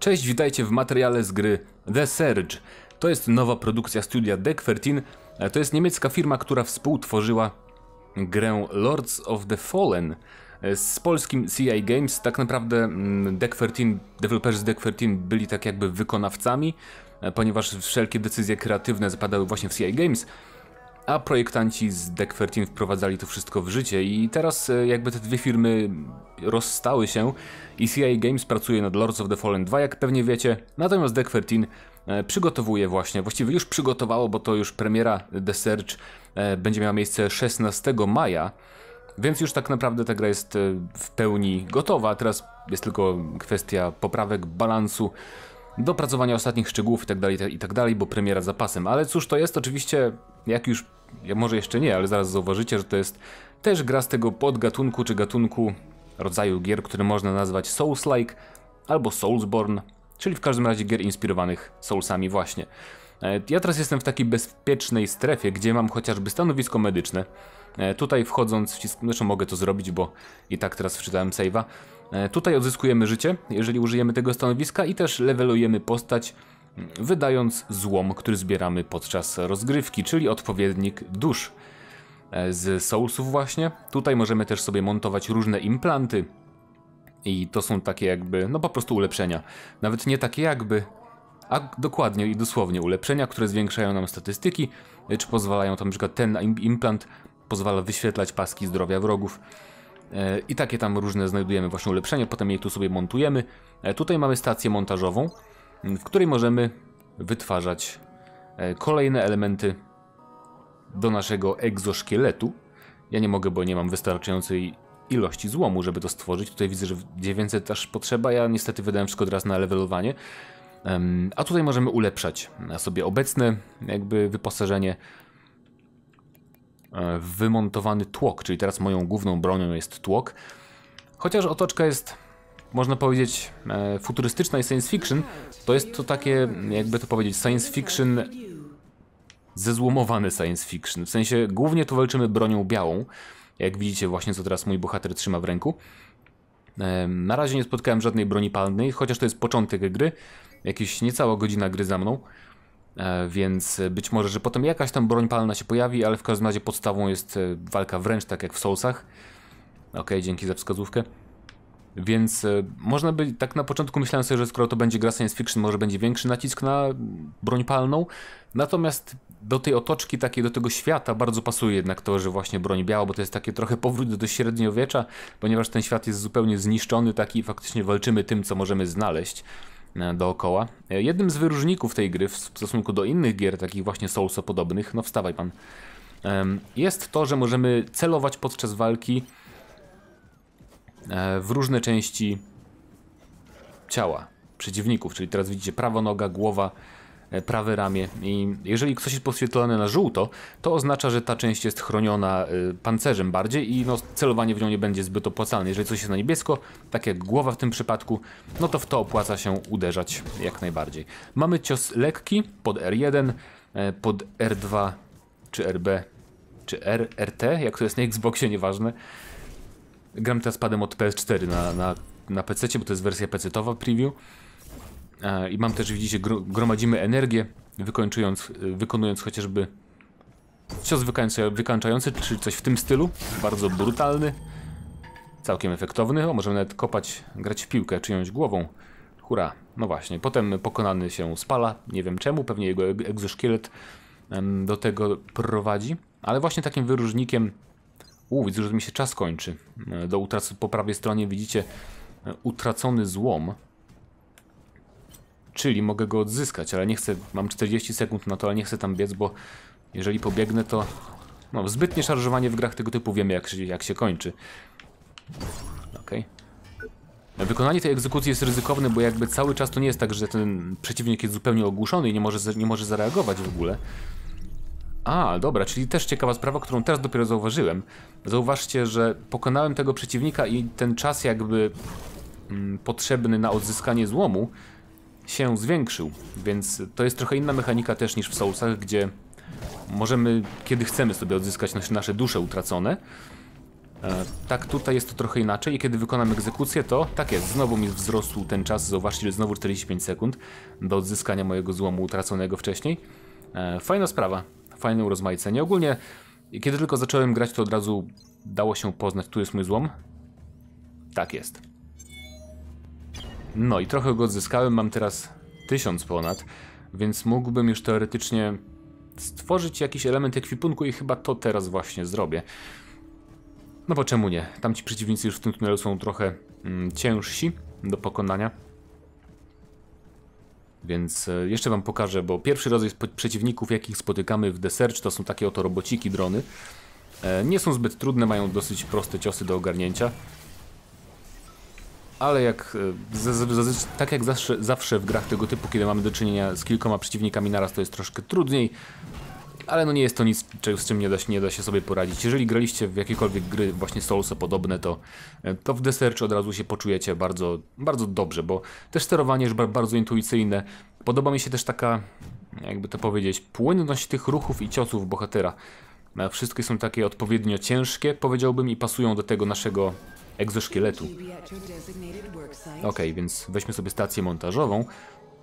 Cześć, witajcie w materiale z gry The Surge. To jest nowa produkcja studia Deck 13. To jest niemiecka firma, która współtworzyła grę Lords of the Fallen z polskim CI Games. Tak naprawdę mm, Deck 13, deweloperzy z Deck 13 byli tak jakby wykonawcami, ponieważ wszelkie decyzje kreatywne zapadały właśnie w CI Games a projektanci z Deck 13 wprowadzali to wszystko w życie i teraz e, jakby te dwie firmy rozstały się i CI Games pracuje nad Lords of the Fallen 2, jak pewnie wiecie, natomiast Deck 13 e, przygotowuje właśnie, właściwie już przygotowało, bo to już premiera The Search e, będzie miała miejsce 16 maja, więc już tak naprawdę ta gra jest w pełni gotowa, teraz jest tylko kwestia poprawek, balansu, dopracowania ostatnich szczegółów itd., tak itd., tak bo premiera zapasem. Ale cóż to jest? Oczywiście, jak już, ja może jeszcze nie, ale zaraz zauważycie, że to jest też gra z tego podgatunku czy gatunku rodzaju gier, które można nazwać Souls-like albo Soulsborne, czyli w każdym razie gier inspirowanych Soulsami właśnie. E, ja teraz jestem w takiej bezpiecznej strefie, gdzie mam chociażby stanowisko medyczne. E, tutaj wchodząc, zresztą mogę to zrobić, bo i tak teraz wczytałem save'a. E, tutaj odzyskujemy życie, jeżeli użyjemy tego stanowiska i też levelujemy postać, wydając złom, który zbieramy podczas rozgrywki, czyli odpowiednik dusz z Soulsów właśnie. Tutaj możemy też sobie montować różne implanty i to są takie jakby, no po prostu ulepszenia. Nawet nie takie jakby, a dokładnie i dosłownie ulepszenia, które zwiększają nam statystyki, czy pozwalają tam przykład ten implant pozwala wyświetlać paski zdrowia wrogów. E, I takie tam różne znajdujemy właśnie ulepszenia, potem je tu sobie montujemy. E, tutaj mamy stację montażową, w której możemy wytwarzać e, kolejne elementy do naszego egzoszkieletu. Ja nie mogę, bo nie mam wystarczającej ilości złomu, żeby to stworzyć. Tutaj widzę, że 900 aż potrzeba. Ja niestety wydałem wszystko teraz na levelowanie. A tutaj możemy ulepszać sobie obecne jakby wyposażenie e, wymontowany tłok, czyli teraz moją główną bronią jest tłok. Chociaż otoczka jest, można powiedzieć, e, futurystyczna i science fiction, to jest to takie, jakby to powiedzieć, science fiction zezłomowany science fiction. W sensie głównie tu walczymy bronią białą, jak widzicie właśnie co teraz mój bohater trzyma w ręku. Na razie nie spotkałem żadnej broni palnej, chociaż to jest początek gry jakieś niecała godzina gry za mną. E, więc być może, że potem jakaś tam broń palna się pojawi, ale w każdym razie podstawą jest e, walka wręcz, tak jak w Soulsach. Ok, dzięki za wskazówkę. Więc e, można by, tak na początku myślałem sobie, że skoro to będzie gra science fiction, może będzie większy nacisk na broń palną. Natomiast do tej otoczki, takiej do tego świata bardzo pasuje jednak to, że właśnie broń biała, bo to jest takie trochę powrót do średniowiecza, ponieważ ten świat jest zupełnie zniszczony taki i faktycznie walczymy tym, co możemy znaleźć. E, dookoła. E, jednym z wyróżników tej gry w stosunku do innych gier, takich właśnie Soulsa podobnych, no wstawaj pan, jest to, że możemy celować podczas walki w różne części ciała przeciwników, czyli teraz widzicie prawa noga, głowa, E, prawe ramię i jeżeli ktoś jest podświetlony na żółto, to oznacza, że ta część jest chroniona e, pancerzem bardziej i no, celowanie w nią nie będzie zbyt opłacalne. Jeżeli coś jest na niebiesko, tak jak głowa w tym przypadku, no to w to opłaca się uderzać jak najbardziej. Mamy cios lekki pod R1, e, pod R2 czy RB, czy R, RT, jak to jest na Xboxie, nieważne. Gram teraz padem od PS4 na, na, na PC, bo to jest wersja PC-towa preview. I mam też, widzicie, gromadzimy energię, wykończując, wykonując chociażby cios wykańczający, czy coś w tym stylu. Bardzo brutalny, całkiem efektowny. O, możemy nawet kopać, grać w piłkę czyjąś głową. Hurra, no właśnie. Potem pokonany się spala, nie wiem czemu, pewnie jego egzoszkielet do tego prowadzi. Ale właśnie takim wyróżnikiem... Uuu, widzę, że mi się czas kończy. Do utrac po prawej stronie widzicie e, utracony złom. Czyli mogę go odzyskać, ale nie chcę, mam 40 sekund na to, ale nie chcę tam biec, bo jeżeli pobiegnę to... No, zbytnie szarżowanie w grach tego typu wiemy jak, jak się kończy. Okej. Okay. Wykonanie tej egzekucji jest ryzykowne, bo jakby cały czas to nie jest tak, że ten przeciwnik jest zupełnie ogłuszony i nie może, nie może zareagować w ogóle. A, dobra, czyli też ciekawa sprawa, którą teraz dopiero zauważyłem. Zauważcie, że pokonałem tego przeciwnika i ten czas jakby mm, potrzebny na odzyskanie złomu się zwiększył, więc to jest trochę inna mechanika też niż w Soulsach, gdzie możemy, kiedy chcemy sobie odzyskać nasze, dusze utracone. E, tak, tutaj jest to trochę inaczej i kiedy wykonam egzekucję, to tak jest, znowu mi wzrósł ten czas, zauważcie, że znowu 45 sekund do odzyskania mojego złomu utraconego wcześniej. E, fajna sprawa, fajne urozmaicenie. Ogólnie, kiedy tylko zacząłem grać, to od razu dało się poznać, tu jest mój złom. Tak jest. No i trochę go odzyskałem, mam teraz 1000 ponad, więc mógłbym już teoretycznie stworzyć jakiś element ekwipunku i chyba to teraz właśnie zrobię. No bo czemu nie? Tamci przeciwnicy już w tym tunelu są trochę mm, ciężsi do pokonania. Więc e, jeszcze wam pokażę, bo pierwszy rodzaj przeciwników, jakich spotykamy w Search, to są takie oto robociki, drony. E, nie są zbyt trudne, mają dosyć proste ciosy do ogarnięcia. Ale jak, e, tak jak zawsze, zawsze w grach tego typu, kiedy mamy do czynienia z kilkoma przeciwnikami naraz, to jest troszkę trudniej ale no nie jest to nic, z czym nie da, się, nie da się sobie poradzić. Jeżeli graliście w jakiekolwiek gry właśnie Soulsa podobne, to, e, to w Search od razu się poczujecie bardzo, bardzo dobrze, bo też sterowanie jest bardzo intuicyjne. Podoba mi się też taka, jakby to powiedzieć, płynność tych ruchów i ciosów bohatera. E, wszystkie są takie odpowiednio ciężkie, powiedziałbym, i pasują do tego naszego egzoszkieletu. Ok, więc weźmy sobie stację montażową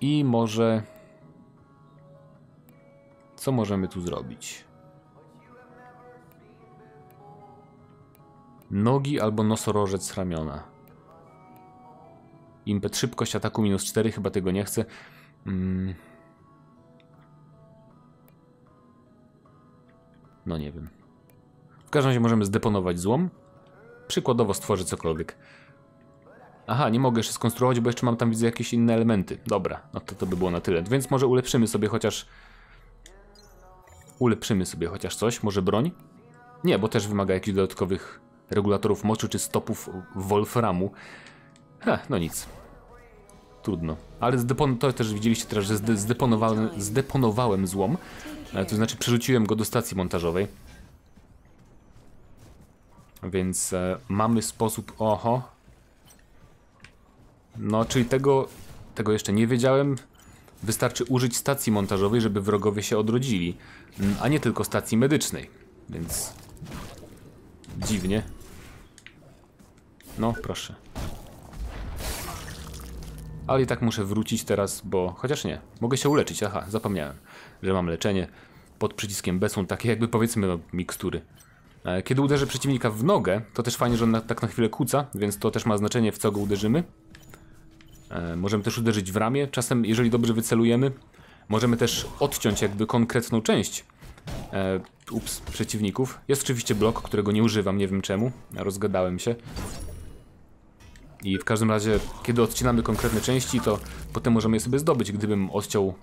i może co możemy tu zrobić? Nogi albo nosorożec z ramiona. Impet szybkość ataku minus 4, chyba tego nie chcę. Mm. No nie wiem. W każdym razie możemy zdeponować złom. Przykładowo stworzę cokolwiek. Aha, nie mogę jeszcze skonstruować, bo jeszcze mam tam widzę jakieś inne elementy. Dobra, no to to by było na tyle. Więc może ulepszymy sobie chociaż Ulepszymy sobie chociaż coś, może broń? Nie, bo też wymaga jakichś dodatkowych regulatorów mocy czy stopów wolframu. Ha, no nic. Trudno. Ale zdepon to też widzieliście teraz, że zde zdeponowałem, zdeponowałem złom. E, to znaczy przerzuciłem go do stacji montażowej. Więc e, mamy sposób... Oho. No, czyli tego, tego jeszcze nie wiedziałem. Wystarczy użyć stacji montażowej, żeby wrogowie się odrodzili, mm, a nie tylko stacji medycznej, więc dziwnie. No, proszę. Ale i tak muszę wrócić teraz, bo... Chociaż nie, mogę się uleczyć, aha, zapomniałem, że mam leczenie. Pod przyciskiem B są takie jakby powiedzmy no, mikstury. E, kiedy uderzę przeciwnika w nogę, to też fajnie, że on na, tak na chwilę kuca, więc to też ma znaczenie w co go uderzymy. E, możemy też uderzyć w ramię, czasem jeżeli dobrze wycelujemy, możemy też odciąć jakby konkretną część e, ups, przeciwników. Jest oczywiście blok, którego nie używam, nie wiem czemu, rozgadałem się. I w każdym razie, kiedy odcinamy konkretne części, to potem możemy je sobie zdobyć, gdybym odciął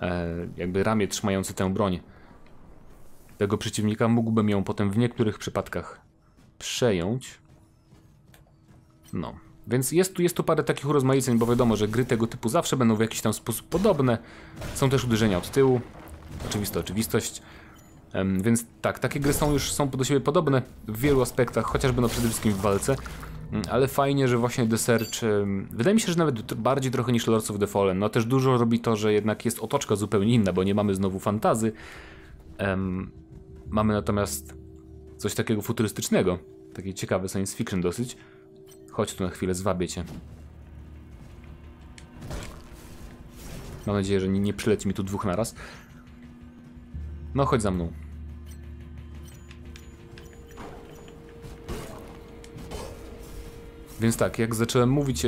e, jakby ramię trzymające tę broń tego przeciwnika, mógłbym ją potem w niektórych przypadkach przejąć. No. Więc jest tu, jest tu parę takich urozmaiceń, bo wiadomo, że gry tego typu zawsze będą w jakiś tam sposób podobne. Są też uderzenia od tyłu. Oczywista oczywistość. Um, więc tak, takie gry są już są do siebie podobne w wielu aspektach, chociażby no przede wszystkim w walce. Um, ale fajnie, że właśnie The Search, um, wydaje mi się, że nawet bardziej trochę niż Lords of the Fallen. No też dużo robi to, że jednak jest otoczka zupełnie inna, bo nie mamy znowu fantazy. mamy natomiast coś takiego futurystycznego, takie ciekawe science fiction dosyć. Chodź tu na chwilę, zwabię cię. Mam nadzieję, że nie, nie przyleci mi tu dwóch naraz. No, chodź za mną. Więc tak, jak zacząłem mówić,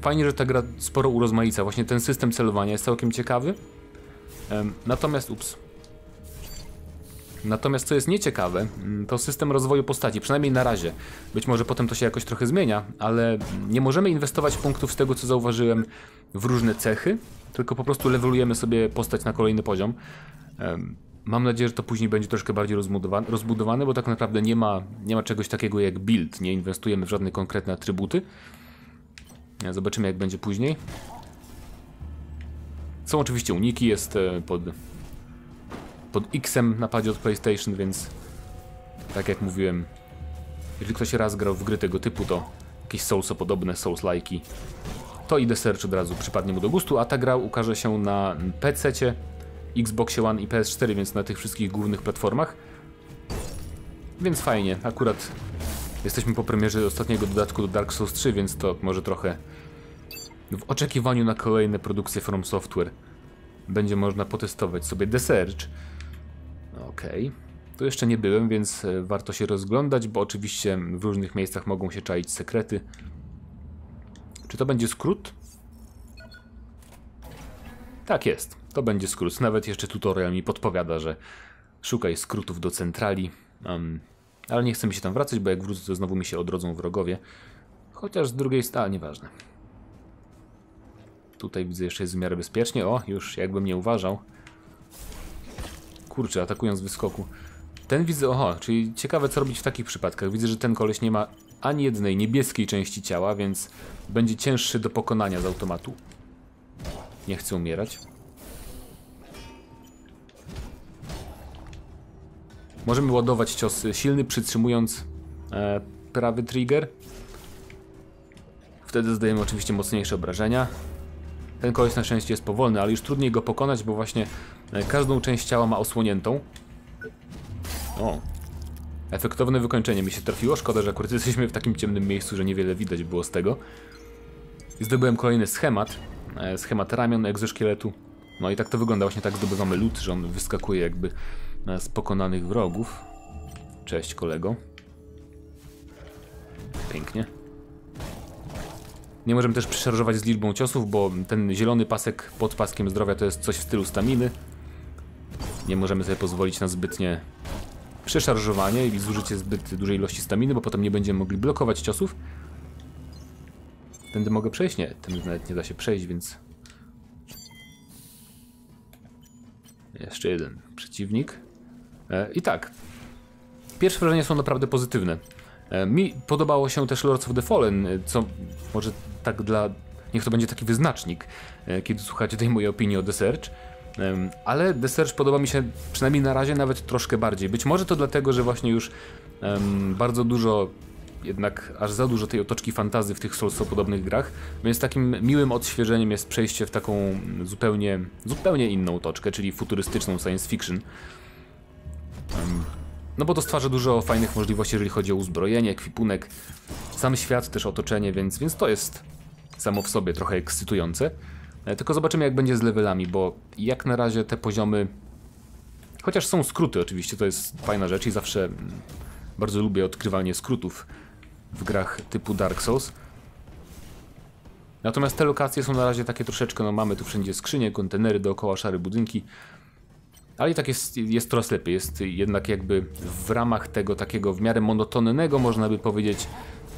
fajnie, że ta gra sporo urozmaica. Właśnie ten system celowania jest całkiem ciekawy. Natomiast, ups, Natomiast co jest nieciekawe, mm, to system rozwoju postaci, przynajmniej na razie. Być może potem to się jakoś trochę zmienia, ale nie możemy inwestować punktów z tego, co zauważyłem, w różne cechy, tylko po prostu levelujemy sobie postać na kolejny poziom. Mam nadzieję, że to później będzie troszkę bardziej rozbudowane, bo tak naprawdę nie ma, nie ma czegoś takiego jak build, nie inwestujemy w żadne konkretne atrybuty. Zobaczymy jak będzie później. Są oczywiście uniki, jest e, pod pod X-em od PlayStation, więc tak jak mówiłem, jeżeli ktoś raz grał w gry tego typu, to jakieś Souls-podobne, Souls-like'i, to i Search od razu przypadnie mu do gustu, a ta gra ukaże się na PC, Xbox One i PS4, więc na tych wszystkich głównych platformach. Więc fajnie, akurat Jesteśmy po premierze ostatniego dodatku do Dark Souls 3, więc to może trochę w oczekiwaniu na kolejne produkcje From Software będzie można potestować sobie The Search. Okej. Okay. Tu jeszcze nie byłem, więc e, warto się rozglądać, bo oczywiście w różnych miejscach mogą się czaić sekrety. Czy to będzie skrót? Tak jest, to będzie skrót. Nawet jeszcze tutorial mi podpowiada, że szukaj skrótów do centrali. Um, ale nie chcę mi się tam wracać, bo jak wrócę, to znowu mi się odrodzą wrogowie. Chociaż z drugiej strony, nieważne. Tutaj widzę jeszcze jest w miarę bezpiecznie. O, już jakbym nie uważał. Kurczę, atakują z wyskoku. Ten widzę, oho, czyli ciekawe co robić w takich przypadkach. Widzę, że ten koleś nie ma ani jednej niebieskiej części ciała, więc będzie cięższy do pokonania z automatu. Nie chcę umierać. Możemy ładować cios silny, przytrzymując e, prawy trigger. Wtedy zdajemy oczywiście mocniejsze obrażenia. Ten koleś na szczęście jest powolny, ale już trudniej go pokonać, bo właśnie każdą część ciała ma osłoniętą. O. Efektowne wykończenie mi się trafiło. Szkoda, że akurat jesteśmy w takim ciemnym miejscu, że niewiele widać było z tego. I zdobyłem kolejny schemat. E, schemat ramion egzoszkieletu. No i tak to wygląda. Właśnie tak zdobywamy lód, że on wyskakuje jakby e, z pokonanych wrogów. Cześć kolego. Pięknie. Nie możemy też przeszarżować z liczbą ciosów, bo ten zielony pasek pod paskiem zdrowia to jest coś w stylu staminy. Nie możemy sobie pozwolić na zbytnie przeszarżowanie i zużycie zbyt dużej ilości staminy, bo potem nie będziemy mogli blokować ciosów. Tędy mogę przejść? Nie, tędy nawet nie da się przejść, więc... Jeszcze jeden przeciwnik. E, I tak. Pierwsze wrażenia są naprawdę pozytywne. E, mi podobało się też Lords of the Fallen, e, co może tak dla... Niech to będzie taki wyznacznik, e, kiedy słuchacie tej mojej opinii o The Search. Ale The Search podoba mi się przynajmniej na razie nawet troszkę bardziej. Być może to dlatego, że właśnie już um, bardzo dużo, jednak aż za dużo tej otoczki fantazy w tych podobnych grach, więc takim miłym odświeżeniem jest przejście w taką zupełnie, zupełnie inną otoczkę, czyli futurystyczną science fiction. No bo to stwarza dużo fajnych możliwości, jeżeli chodzi o uzbrojenie, ekwipunek, sam świat, też otoczenie, więc, więc to jest samo w sobie trochę ekscytujące. E, tylko zobaczymy jak będzie z levelami, bo jak na razie te poziomy... Chociaż są skróty oczywiście, to jest fajna rzecz i zawsze mm, bardzo lubię odkrywanie skrótów w grach typu Dark Souls. Natomiast te lokacje są na razie takie troszeczkę, no mamy tu wszędzie skrzynie, kontenery dookoła, szare budynki. Ale i tak jest, jest coraz lepiej, jest jednak jakby w ramach tego takiego w miarę monotonnego, można by powiedzieć,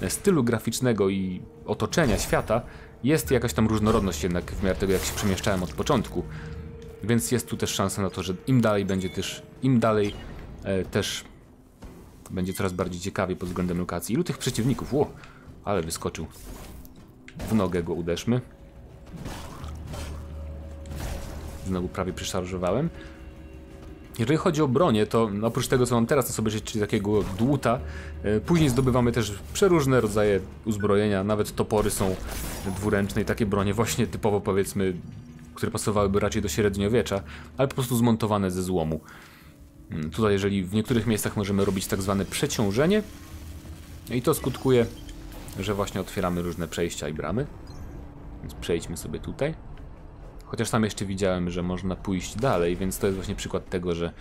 stylu graficznego i otoczenia świata, jest jakaś tam różnorodność jednak w miarę tego, jak się przemieszczałem od początku. Więc jest tu też szansa na to, że im dalej będzie też, im dalej e, też będzie coraz bardziej ciekawie pod względem lokacji. Ilu tych przeciwników? Ło, ale wyskoczył. W nogę go uderzmy. Znowu prawie przeszarżowałem. Jeżeli chodzi o bronię, to oprócz tego, co mam teraz na sobie, czyli takiego dłuta, e, później zdobywamy też przeróżne rodzaje uzbrojenia, nawet topory są dwuręczne i takie bronie właśnie typowo powiedzmy, które pasowałyby raczej do średniowiecza, ale po prostu zmontowane ze złomu. Mm, tutaj jeżeli w niektórych miejscach możemy robić tak zwane przeciążenie i to skutkuje, że właśnie otwieramy różne przejścia i bramy. Więc przejdźmy sobie tutaj. Chociaż tam jeszcze widziałem, że można pójść dalej, więc to jest właśnie przykład tego, że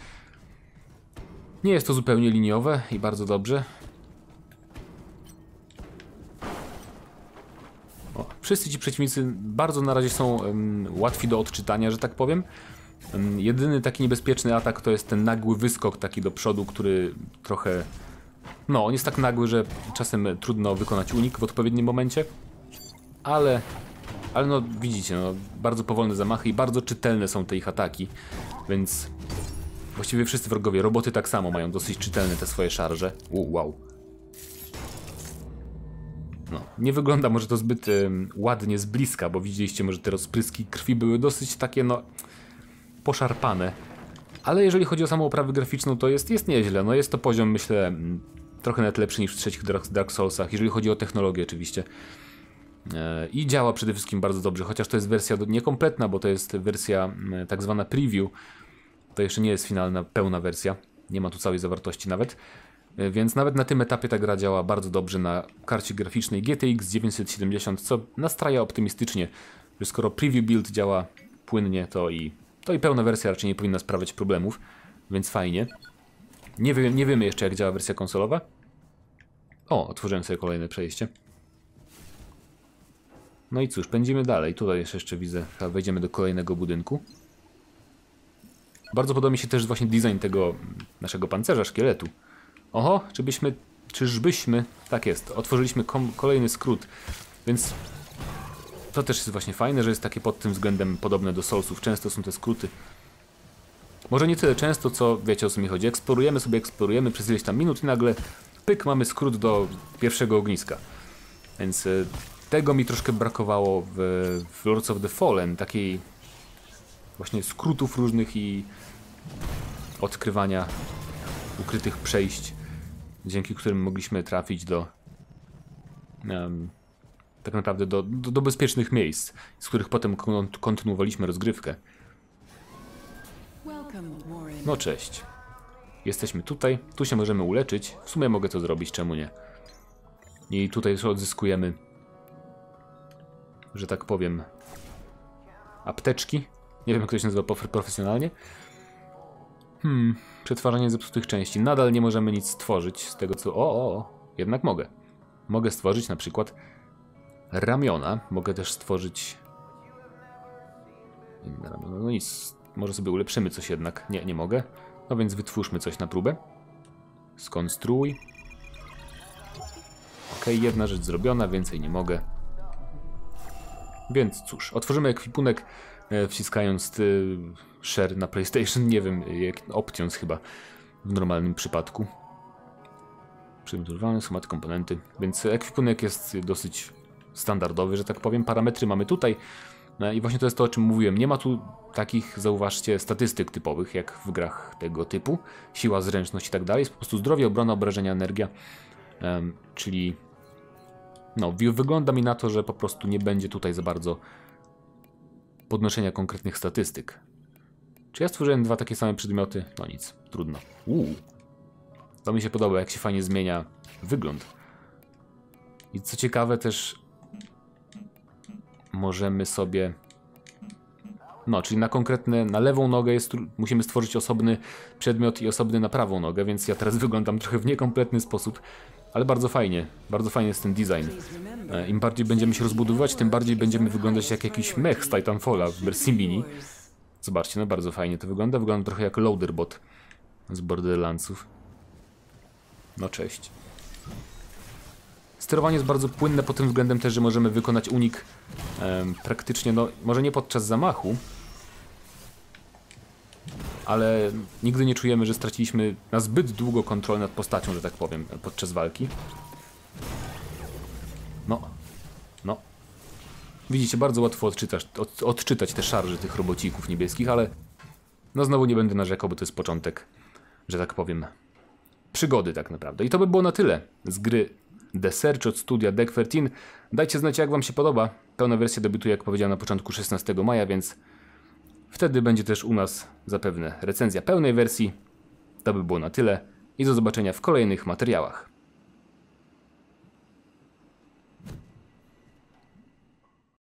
nie jest to zupełnie liniowe i bardzo dobrze. O, wszyscy ci przeciwnicy bardzo na razie są um, łatwi do odczytania, że tak powiem. Um, jedyny taki niebezpieczny atak to jest ten nagły wyskok taki do przodu, który trochę... No, on jest tak nagły, że czasem trudno wykonać unik w odpowiednim momencie. Ale ale no widzicie, no, bardzo powolne zamachy i bardzo czytelne są te ich ataki, więc właściwie wszyscy wrogowie, roboty tak samo mają dosyć czytelne te swoje szarże. U, wow. No, nie wygląda może to zbyt ładnie z bliska, bo widzieliście może te rozpryski krwi były dosyć takie no poszarpane. Ale jeżeli chodzi o samą oprawę graficzną, to jest, jest nieźle. No jest to poziom, myślę, trochę nawet lepszy niż w trzecich Dark Soulsach, jeżeli chodzi o technologię oczywiście. E, I działa przede wszystkim bardzo dobrze, chociaż to jest wersja niekompletna, bo to jest wersja tak zwana preview. To jeszcze nie jest finalna, pełna wersja. Nie ma tu całej zawartości nawet. E, Więc nawet na tym etapie ta gra działa bardzo dobrze na karcie graficznej GTX 970, co nastraja optymistycznie, że skoro preview build działa płynnie, to i, to i pełna wersja raczej nie powinna sprawiać problemów, więc fajnie. Nie, wiem, nie wiemy jeszcze jak działa wersja konsolowa. O, otworzyłem sobie kolejne przejście. No i cóż, pędzimy dalej. Tutaj jeszcze, widzę, chyba wejdziemy do kolejnego budynku. Bardzo podoba mi się też właśnie design tego naszego pancerza, szkieletu. Oho, czybyśmy, czyżbyśmy, tak jest, otworzyliśmy kolejny skrót, więc to też jest właśnie fajne, że jest takie pod tym względem podobne do Soulsów. Często są te skróty. Może nie tyle często, co wiecie o co mi chodzi. Eksplorujemy sobie, eksplorujemy przez ileś tam minut i nagle pyk, mamy skrót do pierwszego ogniska. Więc e, tego mi troszkę brakowało w, w Lords of the Fallen, takiej właśnie skrótów różnych i odkrywania ukrytych przejść, dzięki którym mogliśmy trafić do em, tak naprawdę do, do, do bezpiecznych miejsc, z których potem kon kontynuowaliśmy rozgrywkę. No cześć. Jesteśmy tutaj, tu się możemy uleczyć. W sumie mogę to zrobić, czemu nie? I tutaj już odzyskujemy, że tak powiem, apteczki. Nie wiem, jak to się nazywa profesjonalnie. Hmm, przetwarzanie zepsutych części. Nadal nie możemy nic stworzyć z tego, co... O, o, o, jednak mogę. Mogę stworzyć na przykład ramiona. Mogę też stworzyć... Inne ramiona. No nic, może sobie ulepszymy coś jednak. Nie, nie mogę. No więc wytwórzmy coś na próbę. Skonstruuj. Ok, jedna rzecz zrobiona, więcej nie mogę. Więc cóż, otworzymy ekwipunek e, wciskając y, share na PlayStation, nie wiem, jak options chyba w normalnym przypadku. Przygotowywane schemat komponenty, więc ekwipunek jest dosyć standardowy, że tak powiem. Parametry mamy tutaj no i właśnie to jest to, o czym mówiłem. Nie ma tu takich, zauważcie, statystyk typowych, jak w grach tego typu. Siła, zręczność i tak dalej. Jest po prostu zdrowie, obrona, obrażenia, energia. Czyli no, wygląda mi na to, że po prostu nie będzie tutaj za bardzo podnoszenia konkretnych statystyk. Czy ja stworzyłem dwa takie same przedmioty? No nic, trudno. Uuu. To mi się podoba, jak się fajnie zmienia wygląd. I co ciekawe też możemy sobie no, czyli na konkretne, na lewą nogę jest, musimy stworzyć osobny przedmiot i osobny na prawą nogę, więc ja teraz wyglądam trochę w niekompletny sposób, ale bardzo fajnie, bardzo fajnie jest ten design. E, Im bardziej będziemy się rozbudowywać, tym bardziej będziemy wyglądać jak jakiś mech z Titanfalla w wersji mini. Zobaczcie, no bardzo fajnie to wygląda. Wygląda trochę jak loaderbot z Borderlandsów. No cześć. Sterowanie jest bardzo płynne pod tym względem też, że możemy wykonać unik praktycznie, no może nie podczas zamachu, ale nigdy nie czujemy, że straciliśmy na zbyt długo kontrolę nad postacią, że tak powiem, podczas walki. No, no. Widzicie, bardzo łatwo odczytać, od, odczytać te szarże tych robocików niebieskich, ale no znowu nie będę narzekał, bo to jest początek, że tak powiem, przygody tak naprawdę. I to by było na tyle z gry The Search od studia Deck 13. Dajcie znać jak wam się podoba. Pełna wersja debiutuje jak powiedziałem na początku 16 maja, więc wtedy będzie też u nas zapewne recenzja pełnej wersji. To by było na tyle i do zobaczenia w kolejnych materiałach.